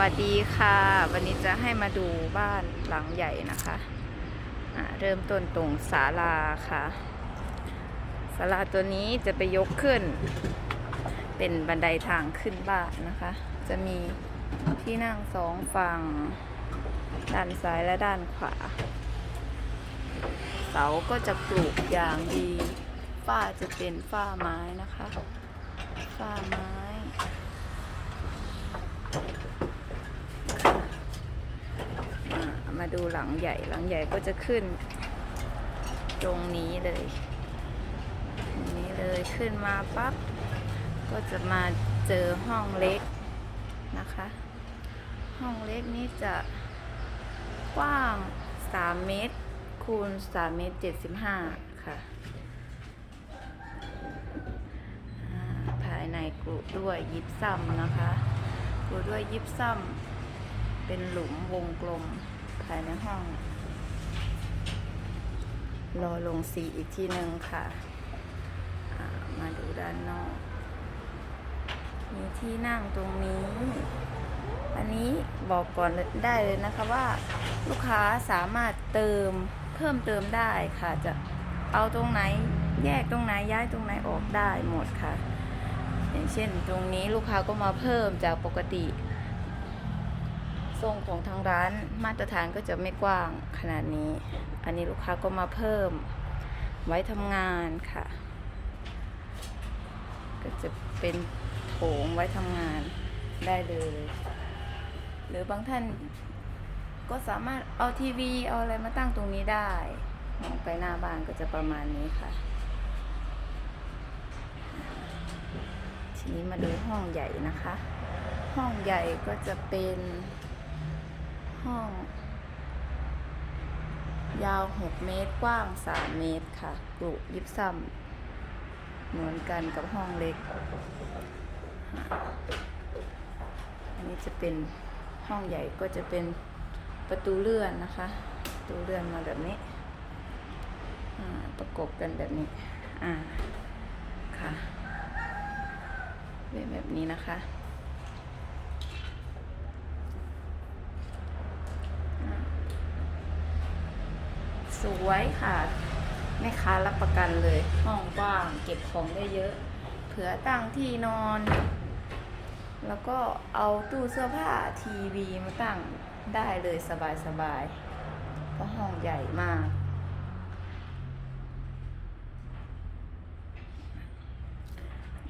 วัสดีค่ะ วันนี้จะให้มาดูบ้านหลังใหญ่นะคะอ่าเริ่มต้นตรงศาลาค่ะศาลาตัวนี้จะไปยกขึ้น เป็นบันไดทางขึ้นบ้านนะคะ จะมีที่นั่งสองฝั่งด้านซ้ายและด้านขวา เสาก็จะปลูกอย่างดี ฝ้าจะเป็นฝ้าไม้นะคะ ฝ้าไม้ อ่ามา ดูหลังใหญ่หลังใหญ่ก็จะขึ้น ตรงนี้เลยตรงนี้เลยขึ้นมาปั๊บก็จะมาเจอห้องเล็กนะคะ ห้องเล็กนี้จะกว้าง 3 เมตรคูณ 3 เมตร 75 ค่ะอ่าภายในกุด้วยยิบซ้ำนะคะกุด้วยยิบซ้ำเป็นหลุมวงกลม ภายในห้อง รอลงสีอีกทีหนึ่งค่ะามาดูด้านนอก มีที่นั่งตรงนี้ อันนี้บอกก่อนได้เลยนะคะว่าลูกค้าสามารถเติมเพิ่มเติมได้ค่ะ จะเอาตรงไหนแยกตรงไหนย้ายตรงไหนออกได้หมดค่ะ อย่างเช่นตรงนี้ลูกค้าก็มาเพิ่มจากปกติ ทรงของทางร้านมาตรฐานก็จะไม่กว้างขนาดนี้ อันนี้ลูกค้าก็มาเพิ่มไว้ทำงานค่ะ ก็จะเป็นโถงไว้ทำงานได้เลย หรือบางท่านก็สามารถเอาทีวี เอาอะไรมาตั้งตรงนี้ได้ มองไปหน้าบ้านก็จะประมาณนี้ค่ะ ทีนี้มาดูห้องใหญ่นะคะ ห้องใหญ่ก็จะเป็น ห้อง ยาว 6 เมตร กว้าง 3 เมตรค่ะกรุยิบซ้ำเหมือนกันกับห้องเล็ก อันนี้จะเป็นห้องใหญ่ก็จะเป็นประตูเลื่อนนะคะ ประตูเลื่อนมาแบบนี้ ประกบกันแบบนี้ อ่า ค่ะเป็นแบบนี้นะคะ สวยค่ะ แม่ค้ารับประกันเลย ห้องกว้างเก็บของได้เยอะ เผื่อตั้งที่นอน แล้วก็เอาตู้เสื้อผ้าทีวีมาตั้งได้เลยสบายๆเพราะห้องใหญ่มาก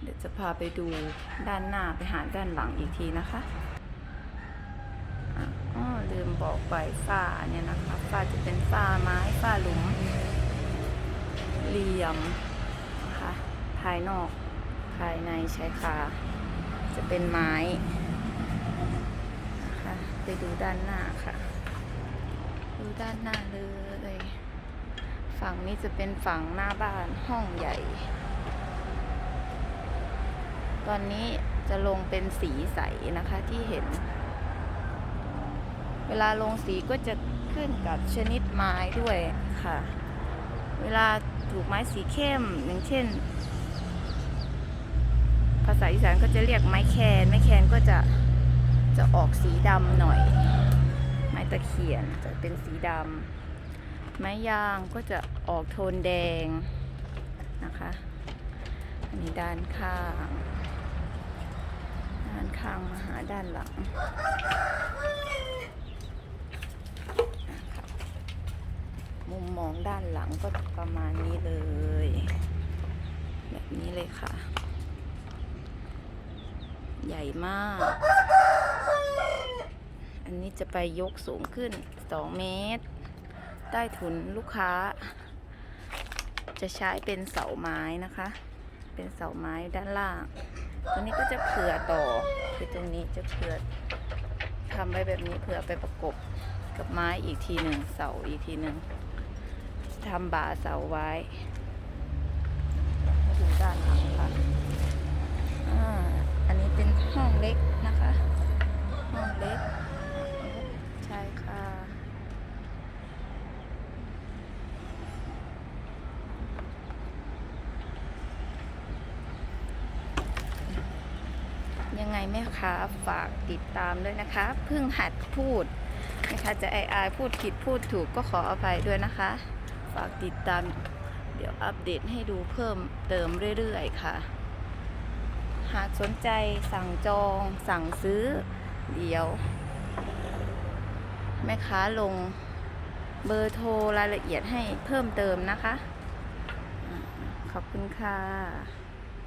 เดี๋ยวจะพาไปดูด้านหน้าไปหาด้านหลังอีกทีนะคะ บอกไปฝ้าเนี่ยนะคะฝ้าจะเป็นฝ้าไม้ฝ้าหลุม เหลี่ยมนะคะภายนอกภายในชายคาจะเป็นไม้นะคะไปดูด้านหน้าค่ะ ดูด้านหน้าเลยฝั่งนี้จะเป็นฝั่งหน้าบ้านห้องใหญ่ ตอนนี้จะลงเป็นสีใสนะคะที่เห็น เวลาลงสีก็จะขึ้นกับชนิดไม้ด้วยค่ะ เวลาถูกไม้สีเข้มอย่างเช่น ภาษาอีสานก็จะเรียกไม้แคนไม้แคนก็จะจะออกสีดำหน่อย ไม้ตะเคียนจะเป็นสีดำไม้ยางก็จะออกโทนแดงนะคะอันนี้ด้านข้างด้านข้างมาหาด้านหลังนะครับ มองด้านหลังก็ประมาณนี้เลย แบบนี้เลยค่ะ ใหญ่มาก อันนี้จะไปยกสูงขึ้น 2 เมตร ใต้ถุนลูกค้า จะใช้เป็นเสาไม้นะคะ เป็นเสาไม้ด้านล่าง ตรงนี้ก็จะเผื่อต่อ คือตรงนี้จะเผื่อทำไว้แบบนี้เผื่อไปประกบกับไม้อีกทีหนึ่งเสาอีกทีหนึ่ง ทำบ่าเสาไว้มาดูด้านหลังค่ะอ่าอันนี้เป็นห้องเล็กนะคะ ห้องเล็ก ใช่ค่ะ ยังไงไงแม่ค้าฝากติดตามด้วยนะคะ เพิ่งหัดพูดนะคะจะไออายพูดผิดพูดถูกก็ขออภัยด้วยนะคะ ฝากติดตาม เดี๋ยวอัปเดตให้ดูเพิ่มเติมเรื่อยๆค่ะ หากสนใจสั่งจองสั่งซื้อ เดี๋ยว แม่ค้าลงเบอร์โทรรายละเอียดให้เพิ่มเติมนะคะ ขอบคุณค่ะ